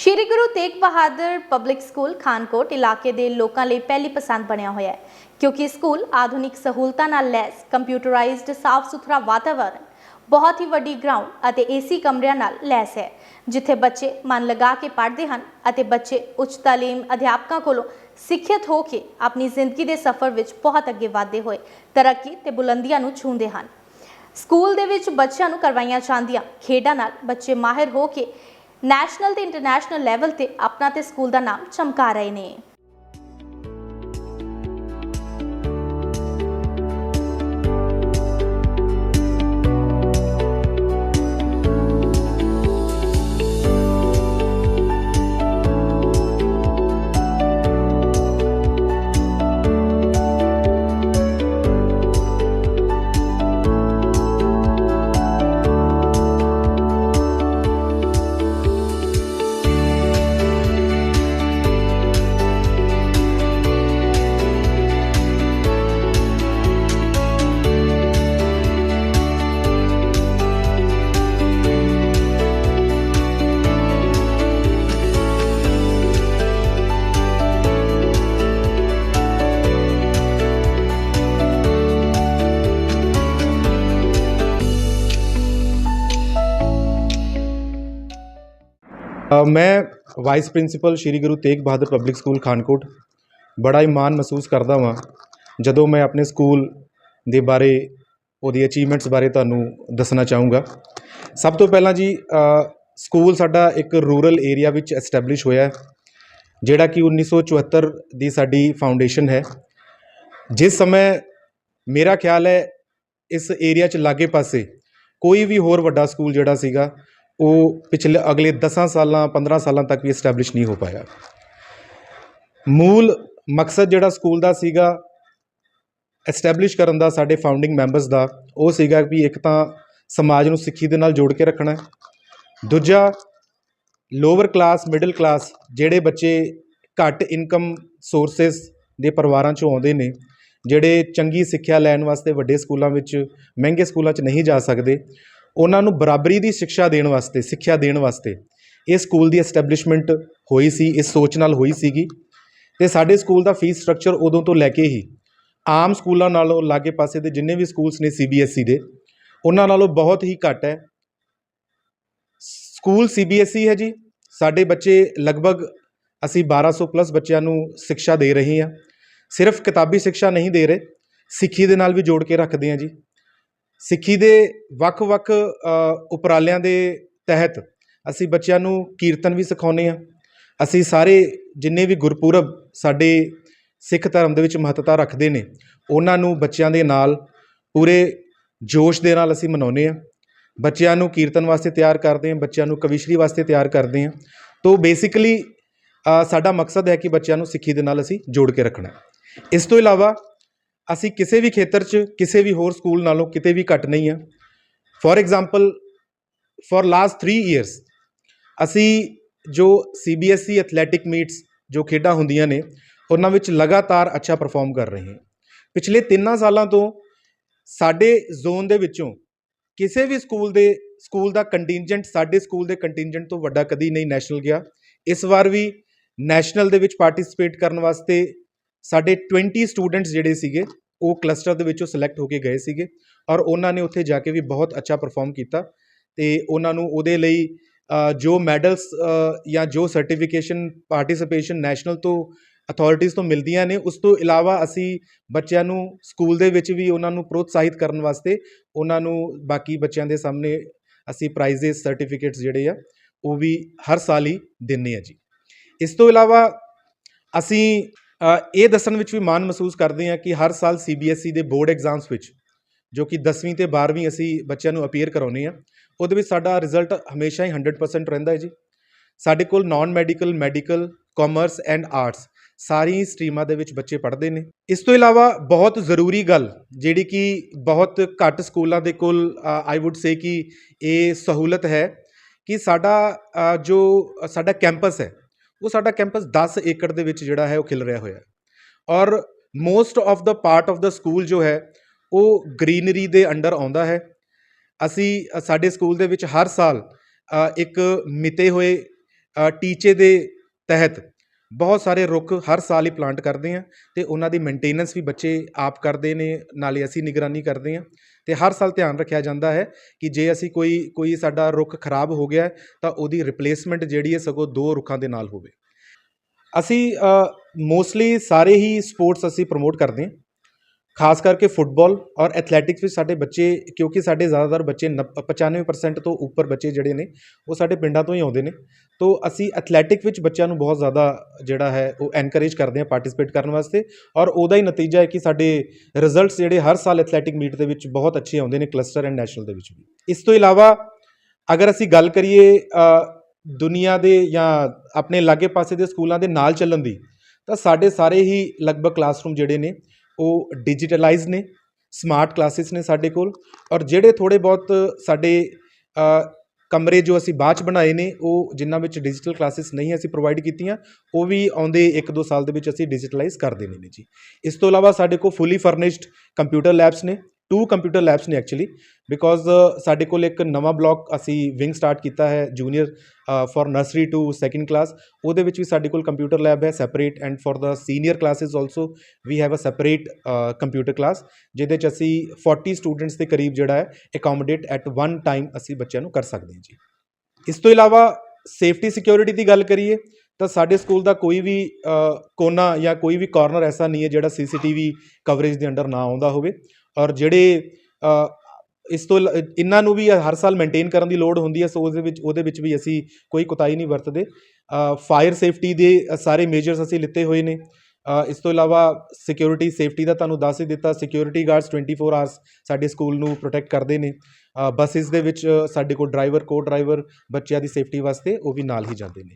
ਸ਼੍ਰੀ Guru Tegh Bahadur public school Khankot ਇਲਾਕੇ ਦੇ ਲੋਕਾਂ ਲਈ ਪਹਿਲੀ ਪਸੰਦ ਬਣਿਆ ਹੋਇਆ ਹੈ, ਕਿਉਂਕਿ ਸਕੂਲ ਆਧੁਨਿਕ ਸਹੂਲਤਾਂ ਨਾਲ ਲੈਸ, ਕੰਪਿਊਟਰਾਈਜ਼ਡ ਸਾਫ਼ ਸੁਥਰਾ ਵਾਤਾਵਰਣ ਬਹੁਤ ਹੀ ਵੱਡੀ ਗਰਾਊਂਡ ਅਤੇ ਏਸੀ ਕਮਰਿਆਂ ਨਾਲ ਲੈਸ ਹੈ, ਜਿੱਥੇ ਬੱਚੇ ਮਨ ਲਗਾ ਕੇ ਪੜ੍ਹਦੇ ਹਨ ਅਤੇ ਬੱਚੇ ਉੱਚ ਤਾਲੀਮ ਅਧਿਆਪਕਾਂ ਕੋਲੋਂ ਸਿੱਖਿਅਤ ਹੋ ਕੇ ਆਪਣੀ ਜ਼ਿੰਦਗੀ ਦੇ ਸਫ਼ਰ ਵਿੱਚ ਬਹੁਤ ਅੱਗੇ ਵਧਦੇ ਹੋਏ ਤਰੱਕੀ ਤੇ ਬੁਲੰਦੀਆਂ ਨੂੰ ਛੂੰਹਦੇ ਹਨ। ਸਕੂਲ ਦੇ ਵਿੱਚ ਬੱਚਿਆਂ ਨੂੰ ਕਰਵਾਈਆਂ ਜਾਂਦੀਆਂ ਖੇਡਾਂ ਨਾਲ ਬੱਚੇ ਮਾਹਿਰ ਹੋ ਕੇ ਨੈਸ਼ਨਲ ਤੇ ਇੰਟਰਨੈਸ਼ਨਲ ਲੈਵਲ ਤੇ ਆਪਣਾ ਤੇ ਸਕੂਲ ਦਾ ਨਾਮ ਚਮਕਾ ਰਹੇ ਨੇ। ਮੈਂ vice principal Shri Guru Tegh Bahadur public school Khankot ਬੜਾ ਹੀ ਮਾਣ ਮਹਿਸੂਸ ਕਰਦਾ ਹਾਂ ਜਦੋਂ ਮੈਂ ਆਪਣੇ ਸਕੂਲ ਦੇ ਬਾਰੇ, ਉਹਦੀ ਅਚੀਵਮੈਂਟਸ ਬਾਰੇ ਤੁਹਾਨੂੰ ਦੱਸਣਾ ਚਾਹੂੰਗਾ। ਸਭ ਤੋਂ ਪਹਿਲਾਂ ਜੀ ਸਕੂਲ ਸਾਡਾ ਇੱਕ ਰੂਰਲ ਏਰੀਆ ਵਿੱਚ ਐਸਟੈਬਲਿਸ਼ ਹੋਇਆ ਹੈ, ਜਿਹੜਾ ਕਿ 1974 ਦੀ ਸਾਡੀ ਫਾਊਂਡੇਸ਼ਨ ਹੈ। ਜਿਸ ਸਮੇਂ ਮੇਰਾ ਖਿਆਲ ਹੈ, ਇਸ ਏਰੀਆ 'ਚ ਲਾਗੇ ਪਾਸੇ ਕੋਈ ਵੀ ਹੋਰ ਵੱਡਾ ਸਕੂਲ ਜਿਹੜਾ ਸੀਗਾ ਉਹ ਪਿਛਲੇ ਅਗਲੇ 10 ਸਾਲਾਂ 15 ਸਾਲਾਂ ਤੱਕ ਵੀ ਐਸਟੈਬਲਿਸ਼ ਨਹੀਂ ਹੋ ਪਾਇਆ। ਮੂਲ ਮਕਸਦ ਜਿਹੜਾ ਸਕੂਲ ਦਾ ਸੀਗਾ ਐਸਟੈਬਲਿਸ਼ ਕਰਨ ਦਾ, ਸਾਡੇ ਫਾਊਂਡਿੰਗ ਮੈਂਬਰਸ ਦਾ, ਉਹ ਸੀਗਾ ਵੀ ਇੱਕ ਤਾਂ ਸਮਾਜ ਨੂੰ ਸਿੱਖੀ ਦੇ ਨਾਲ ਜੋੜ ਕੇ ਰੱਖਣਾ ਹੈ। ਦੂਜਾ ਲੋਅਰ ਕਲਾਸ ਮਿਡਲ ਕਲਾਸ ਜਿਹੜੇ ਬੱਚੇ ਘੱਟ ਇਨਕਮ ਸੋਰਸਸ ਦੇ ਪਰਿਵਾਰਾਂ ਚੋਂ ਆਉਂਦੇ ਨੇ, ਜਿਹੜੇ ਚੰਗੀ ਸਿੱਖਿਆ ਲੈਣ ਵਾਸਤੇ ਵੱਡੇ ਸਕੂਲਾਂ ਵਿੱਚ, ਮਹਿੰਗੇ ਸਕੂਲਾਂ 'ਚ ਨਹੀਂ ਜਾ ਸਕਦੇ ਉਹਨਾਂ ਨੂੰ ਬਰਾਬਰੀ ਦੀ ਸਿੱਖਿਆ ਦੇਣ ਵਾਸਤੇ, ਸਿੱਖਿਆ ਦੇਣ ਵਾਸਤੇ ਇਹ ਸਕੂਲ ਦੀ ਐਸਟੈਬਲਿਸ਼ਮੈਂਟ ਹੋਈ ਸੀ ਇਸ ਸੋਚ ਨਾਲ ਹੋਈ ਸੀਗੀ ਤੇ ਸਾਡੇ ਸਕੂਲ ਦਾ ਫੀਸ ਸਟਰਕਚਰ ਉਦੋਂ ਤੋਂ ਲੈ ਕੇ ਹੀ ਆਮ ਸਕੂਲਾਂ ਨਾਲੋਂ ਲਾਗੇ ਪਾਸੇ ਦੇ ਜਿੰਨੇ ਵੀ ਸਕੂਲਸ ਨੇ ਸੀਬੀਐਸਈ ਦੇ, ਉਹਨਾਂ ਨਾਲੋਂ ਬਹੁਤ ਹੀ ਘੱਟ ਹੈ। ਸਕੂਲ ਸੀਬੀਐਸਈ ਹੈ ਜੀ, ਸਾਡੇ ਬੱਚੇ ਲਗਭਗ ਅਸੀਂ 1200 ਪਲੱਸ ਬੱਚਿਆਂ ਨੂੰ ਸਿੱਖਿਆ ਦੇ ਰਹੇ ਹਾਂ। ਸਿਰਫ ਕਿਤਾਬੀ ਸਿੱਖਿਆ ਨਹੀਂ ਦੇ ਰਹੇ, ਸਿੱਖੀ ਦੇ ਨਾਲ ਵੀ ਜੋੜ ਕੇ ਰੱਖਦੇ ਹਾਂ ਜੀ। ਸਿੱਖੀ ਦੇ ਵੱਖ-ਵੱਖ ਉਪਰਾਲਿਆਂ ਦੇ ਤਹਿਤ ਅਸੀਂ ਬੱਚਿਆਂ ਨੂੰ ਕੀਰਤਨ ਵੀ ਸਿਖਾਉਂਦੇ ਹਾਂ। ਅਸੀਂ ਸਾਰੇ ਜਿੰਨੇ ਵੀ ਗੁਰਪੁਰਬ ਸਾਡੇ ਸਿੱਖ ਧਰਮ ਦੇ ਵਿੱਚ ਮਹੱਤਤਾ ਰੱਖਦੇ ਨੇ, ਉਹਨਾਂ ਨੂੰ ਬੱਚਿਆਂ ਦੇ ਨਾਲ ਪੂਰੇ ਜੋਸ਼ ਦੇ ਨਾਲ ਅਸੀਂ ਮਨਾਉਂਦੇ ਹਾਂ। ਬੱਚਿਆਂ ਨੂੰ ਕੀਰਤਨ ਵਾਸਤੇ ਤਿਆਰ ਕਰਦੇ ਹਾਂ, ਬੱਚਿਆਂ ਨੂੰ ਕਵਿਸ਼ਰੀ ਵਾਸਤੇ ਤਿਆਰ ਕਰਦੇ ਹਾਂ। ਤੋਂ ਬੇਸਿਕਲੀ ਸਾਡਾ ਮਕਸਦ ਹੈ ਕਿ ਬੱਚਿਆਂ ਨੂੰ ਸਿੱਖੀ ਦੇ ਨਾਲ ਅਸੀਂ ਜੋੜ ਕੇ ਰੱਖਣਾ। ਇਸ ਤੋਂ ਇਲਾਵਾ ਅਸੀਂ ਕਿਸੇ ਵੀ ਖੇਤਰ 'ਚ ਕਿਸੇ ਵੀ ਹੋਰ ਸਕੂਲ ਨਾਲੋਂ ਕਿਤੇ ਵੀ ਘੱਟ ਨਹੀਂ ਆ। For example for last 3 years ਅਸੀਂ ਜੋ ਸੀਬੀਐਸਈ ਐਥਲੈਟਿਕ ਮੀਟਸ ਜੋ ਖੇਡਾਂ ਹੁੰਦੀਆਂ ਨੇ, ਉਹਨਾਂ ਵਿੱਚ ਲਗਾਤਾਰ ਅੱਛਾ ਪਰਫਾਰਮ ਕਰ ਰਹੇ ਹਾਂ। ਪਿਛਲੇ 3 ਸਾਲਾਂ ਤੋਂ ਸਾਡੇ ਜ਼ੋਨ ਦੇ ਵਿੱਚੋਂ ਕਿਸੇ ਵੀ ਸਕੂਲ ਦੇ, ਸਕੂਲ ਦਾ ਕੰਟਿੰਜੈਂਟ ਸਾਡੇ ਸਕੂਲ ਦੇ ਕੰਟਿੰਜੈਂਟ ਤੋਂ ਵੱਡਾ ਕਦੀ ਨਹੀਂ ਨੈਸ਼ਨਲ ਗਿਆ। ਇਸ ਵਾਰ ਵੀ ਨੈਸ਼ਨਲ ਦੇ ਵਿੱਚ ਪਾਰਟਿਸਿਪੇਟ ਕਰਨ ਵਾਸਤੇ ਸਾਡੇ 20 ਸਟੂਡੈਂਟਸ ਜਿਹੜੇ ਸੀਗੇ, ਉਹ ਕਲਸਟਰ ਦੇ ਵਿੱਚੋਂ ਸਿਲੈਕਟ ਹੋ ਕੇ ਗਏ ਸੀਗੇ ਔਰ ਉਹਨਾਂ ਨੇ ਉੱਥੇ ਜਾ ਕੇ ਵੀ ਬਹੁਤ ਅੱਛਾ ਪਰਫਾਰਮ ਕੀਤਾ ਤੇ ਉਹਨਾਂ ਨੂੰ ਉਹਦੇ ਲਈ ਜੋ ਮੈਡਲਸ ਜਾਂ ਜੋ ਸਰਟੀਫਿਕੇਸ਼ਨ ਪਾਰਟਿਸਿਪੇਸ਼ਨ ਨੈਸ਼ਨਲ ਤੋਂ ਅਥਾਰਟੀਜ਼ ਤੋਂ ਮਿਲਦੀਆਂ ਨੇ, ਉਸ ਤੋਂ ਇਲਾਵਾ ਅਸੀਂ ਬੱਚਿਆਂ ਨੂੰ ਸਕੂਲ ਦੇ ਵਿੱਚ ਵੀ ਉਹਨਾਂ ਨੂੰ ਪ੍ਰੋਤਸਾਹਿਤ ਕਰਨ ਵਾਸਤੇ ਉਹਨਾਂ ਨੂੰ ਬਾਕੀ ਬੱਚਿਆਂ ਦੇ ਸਾਹਮਣੇ ਅਸੀਂ ਪ੍ਰਾਈਜ਼ਸ ਸਰਟੀਫਿਕੇਟਸ ਜਿਹੜੇ ਆ, ਉਹ ਵੀ ਹਰ ਸਾਲ ਹੀ ਦਿੰਨੇ ਆ ਜੀ। ਇਸ ਤੋਂ ਇਲਾਵਾ ਅਸੀਂ ਇਹ ਦੱਸਣ ਵਿੱਚ ਵੀ ਮਾਣ ਮਹਿਸੂਸ ਕਰਦੇ ਹਾਂ ਕਿ ਹਰ ਸਾਲ ਸੀਬੀਐਸਈ ਦੇ ਬੋਰਡ ਐਗਜ਼ਾਮਸ ਵਿੱਚ, ਜੋ ਕਿ 10ਵੀਂ ਤੇ 12ਵੀਂ ਅਸੀਂ ਬੱਚਿਆਂ ਨੂੰ ਅਪੀਅਰ ਕਰਾਉਂਦੇ ਆ ਉਹਦੇ ਵਿੱਚ ਸਾਡਾ ਰਿਜ਼ਲਟ ਹਮੇਸ਼ਾ ਹੀ 100% ਰਹਿੰਦਾ ਹੈ ਜੀ। ਸਾਡੇ ਕੋਲ non medical medical commerce and arts ਸਾਰੀ ਸਟਰੀਮਾਂ ਦੇ ਵਿੱਚ ਬੱਚੇ ਪੜ੍ਹਦੇ ਨੇ। ਇਸ ਤੋਂ ਇਲਾਵਾ ਬਹੁਤ ਜ਼ਰੂਰੀ ਗੱਲ ਜਿਹੜੀ ਕਿ ਬਹੁਤ ਘੱਟ ਸਕੂਲਾਂ ਦੇ ਕੋਲ ਆਈ ਊਡ ਸੇ ਕਿ ਇਹ ਸਹੂਲਤ ਹੈ ਕਿ ਸਾਡਾ ਜੋ ਸਾਡਾ ਕੈਂਪਸ ਹੈ ਉਹ ਸਾਡਾ ਕੈਂਪਸ 10 ਏਕੜ ਦੇ ਵਿੱਚ ਜਿਹੜਾ ਹੈ ਉਹ ਖਿਲ ਰਿਹਾ ਹੋਇਆ ਹੈ। ਔਰ most of the part of the school ਜੋ ਹੈ, ਉਹ ਗ੍ਰੀਨਰੀ ਦੇ ਅੰਡਰ ਆਉਂਦਾ ਹੈ। ਅਸੀਂ ਸਾਡੇ ਸਕੂਲ ਦੇ ਵਿੱਚ ਹਰ ਸਾਲ ਇੱਕ ਮਿਤੇ ਹੋਏ ਟੀਚੇ ਦੇ ਤਹਿਤ ਬਹੁਤ ਸਾਰੇ ਰੁੱਖ ਹਰ ਸਾਲ ਹੀ ਪਲਾਂਟ ਕਰਦੇ ਆ ਤੇ ਉਹਨਾਂ ਦੀ ਮੇਨਟੇਨੈਂਸ ਵੀ ਬੱਚੇ ਆਪ ਕਰਦੇ ਨੇ, ਨਾਲੇ ਅਸੀਂ ਨਿਗਰਾਨੀ ਕਰਦੇ ਆ ਤੇ ਹਰ ਸਾਲ ਧਿਆਨ ਰੱਖਿਆ ਜਾਂਦਾ ਹੈ ਕਿ ਜੇ ਅਸੀਂ ਕੋਈ ਕੋਈ ਸਾਡਾ ਰੁੱਖ ਖਰਾਬ ਹੋ ਗਿਆ ਤਾਂ ਉਹਦੀ ਰਿਪਲੇਸਮੈਂਟ ਜਿਹੜੀ ਹੈ ਸਗੋਂ ਦੋ ਰੁੱਖਾਂ ਦੇ ਨਾਲ ਹੋਵੇ। ਅਸੀਂ ਮੋਸਟਲੀ ਸਾਰੇ ਹੀ ਸਪੋਰਟਸ ਅਸੀਂ ਪ੍ਰਮੋਟ ਕਰਦੇ ਹਾਂ ਖਾਸ ਕਰਕੇ ਫੁੱਟਬਾਲ ਔਰ ਐਥਲੈਟਿਕਸ ਵਿੱਚ ਸਾਡੇ ਬੱਚੇ, ਕਿਉਂਕਿ ਸਾਡੇ ਜ਼ਿਆਦਾਤਰ ਬੱਚੇ ਨੱਬ- 95% ਤੋਂ ਉੱਪਰ ਬੱਚੇ ਜਿਹੜੇ ਨੇ, ਉਹ ਸਾਡੇ ਪਿੰਡਾਂ ਤੋਂ ਹੀ ਆਉਂਦੇ ਨੇ। ਤੋਂ ਅਸੀਂ ਐਥਲੈਟਿਕ ਵਿੱਚ ਬੱਚਿਆਂ ਨੂੰ ਬਹੁਤ ਜ਼ਿਆਦਾ ਜਿਹੜਾ ਹੈ, ਉਹ ਐਨਕਰੇਜ ਕਰਦੇ ਹਾਂ ਪਾਰਟਿਸਿਪੇਟ ਕਰਨ ਵਾਸਤੇ ਔਰ ਉਹਦਾ ਹੀ ਨਤੀਜਾ ਹੈ ਕਿ ਸਾਡੇ ਰਿਜ਼ਲਟਸ ਜਿਹੜੇ ਹਰ ਸਾਲ ਐਥਲੈਟਿਕ ਮੀਟ ਦੇ ਵਿੱਚ ਬਹੁਤ ਅੱਛੇ ਆਉਂਦੇ ਨੇ ਕਲਸਟਰ ਐਂਡ ਨੈਸ਼ਨਲ ਦੇ ਵਿੱਚ ਵੀ। ਇਸ ਤੋਂ ਇਲਾਵਾ ਅਗਰ ਅਸੀਂ ਗੱਲ ਕਰੀਏ ਦੁਨੀਆ ਦੇ ਜਾਂ ਆਪਣੇ ਲਾਗੇ ਪਾਸੇ ਦੇ ਸਕੂਲਾਂ ਦੇ ਨਾਲ ਚੱਲਣ ਦੀ, ਤਾਂ ਸਾਡੇ ਸਾਰੇ ਹੀ ਲਗਭਗ ਕਲਾਸਰੂਮ ਜਿਹੜੇ ਨੇ ਉਹ ਡਿਜੀਟਲਾਈਜ਼ ਨੇ ਸਮਾਰਟ ਕਲਾਸਿਸ ਨੇ ਸਾਡੇ ਕੋਲ ਔਰ ਜਿਹੜੇ ਥੋੜੇ ਬਹੁਤ ਸਾਡੇ ਕਮਰੇ ਜੋ ਅਸੀਂ ਬਾਅਦ ਚ ਬਣਾਏ ਨੇ, ਉਹ ਜਿਨ੍ਹਾਂ ਵਿੱਚ ਡਿਜੀਟਲ ਕਲਾਸਿਸ ਨਹੀਂ ਅਸੀਂ ਪ੍ਰੋਵਾਈਡ ਕੀਤੀਆਂ, ਉਹ ਵੀ ਆਉਂਦੇ 1-2 ਸਾਲ ਦੇ ਵਿੱਚ ਅਸੀਂ ਡਿਜੀਟਲਾਈਜ਼ ਕਰ ਦੇਣੇ ਨੇ ਜੀ। ਇਸ ਤੋਂ ਇਲਾਵਾ ਸਾਡੇ ਕੋਲ ਫੁੱਲੀ ਫਰਨਿਸ਼ਡ ਕੰਪਿਊਟਰ ਲੈਬਸ ਨੇ ਟੂ ਕੰਪਿਊਟਰ ਲੈਬਸ ਨੇ ਐਕਚੁਅਲੀ ਬਿਕੋਜ਼ uh, ਸਾਡੇ ਕੋਲ ਇੱਕ ਨਵਾਂ ਬਲਾਕ ਅਸੀਂ ਵਿੰਗ ਸਟਾਰਟ ਕੀਤਾ ਹੈ junior for nursery to second class ਉਹਦੇ ਵਿੱਚ ਵੀ ਸਾਡੇ ਕੋਲ ਕੰਪਿਊਟਰ ਲੈਬ ਹੈ separate and for the senior classes also we have a separate computer class ਜਿਹਦੇ ਚ ਅਸੀਂ 40 ਸਟੂਡੈਂਟਸ ਦੇ ਕਰੀਬ ਜਿਹੜਾ ਹੈ ਅਕੋਮੋਡੇਟ ਐਟ ਵਨ ਟਾਈਮ ਅਸੀਂ ਬੱਚਿਆਂ ਨੂੰ ਕਰ ਸਕਦੇ ਹਾਂ ਜੀ। ਇਸ ਤੋਂ ਇਲਾਵਾ ਸੇਫਟੀ ਸਿਕਿਉਰਿਟੀ ਦੀ ਗੱਲ ਕਰੀਏ, ਤਾਂ ਸਾਡੇ ਸਕੂਲ ਦਾ ਕੋਈ ਵੀ uh, ਕੋਨਾ ਜਾਂ ਕੋਈ ਵੀ ਕਾਰਨਰ ਐਸਾ ਨਹੀਂ ਹੈ ਜਿਹੜਾ ਸੀਸੀਟੀਵੀ ਕਵਰੇਜ ਦੇ ਅੰਡਰ ਨਾ ਆਉਂਦਾ ਹੋਵੇ। ਔਰ ਜਿਹੜੇ ਇਸ ਤੋਂ ਇਹਨਾਂ ਨੂੰ ਵੀ ਹਰ ਸਾਲ ਮੇਨਟੇਨ ਕਰਨ ਦੀ ਲੋੜ ਹੁੰਦੀ ਹੈ, ਸੋ ਉਹਦੇ ਵਿੱਚ ਉਹਦੇ ਵਿੱਚ ਵੀ ਅਸੀਂ ਕੋਈ ਕੁਤਾਹੀ ਨਹੀਂ ਵਰਤਦੇ। ਫਾਇਰ ਸੇਫਟੀ ਦੇ ਸਾਰੇ ਮੇਜਰਸ ਅਸੀਂ ਲਿੱਤੇ ਹੋਏ ਨੇ। ਇਸ ਤੋਂ ਇਲਾਵਾ ਸਿਕਿਉਰਿਟੀ ਸੇਫਟੀ ਦਾ ਤੁਹਾਨੂੰ ਦੱਸ ਹੀ ਦਿੱਤਾ ਸਿਕਿਉਰਿਟੀ ਗਾਰਡਸ 24 ਆਵਰਸ ਸਾਡੇ ਸਕੂਲ ਨੂੰ ਪ੍ਰੋਟੈਕਟ ਕਰਦੇ ਨੇ। ਬੱਸਿਸ ਦੇ ਵਿੱਚ ਸਾਡੇ ਕੋਲ ਡਰਾਈਵਰ ਕੋ ਡਰਾਈਵਰ ਬੱਚਿਆਂ ਦੀ ਸੇਫਟੀ ਵਾਸਤੇ ਉਹ ਵੀ ਨਾਲ ਹੀ ਜਾਂਦੇ ਨੇ।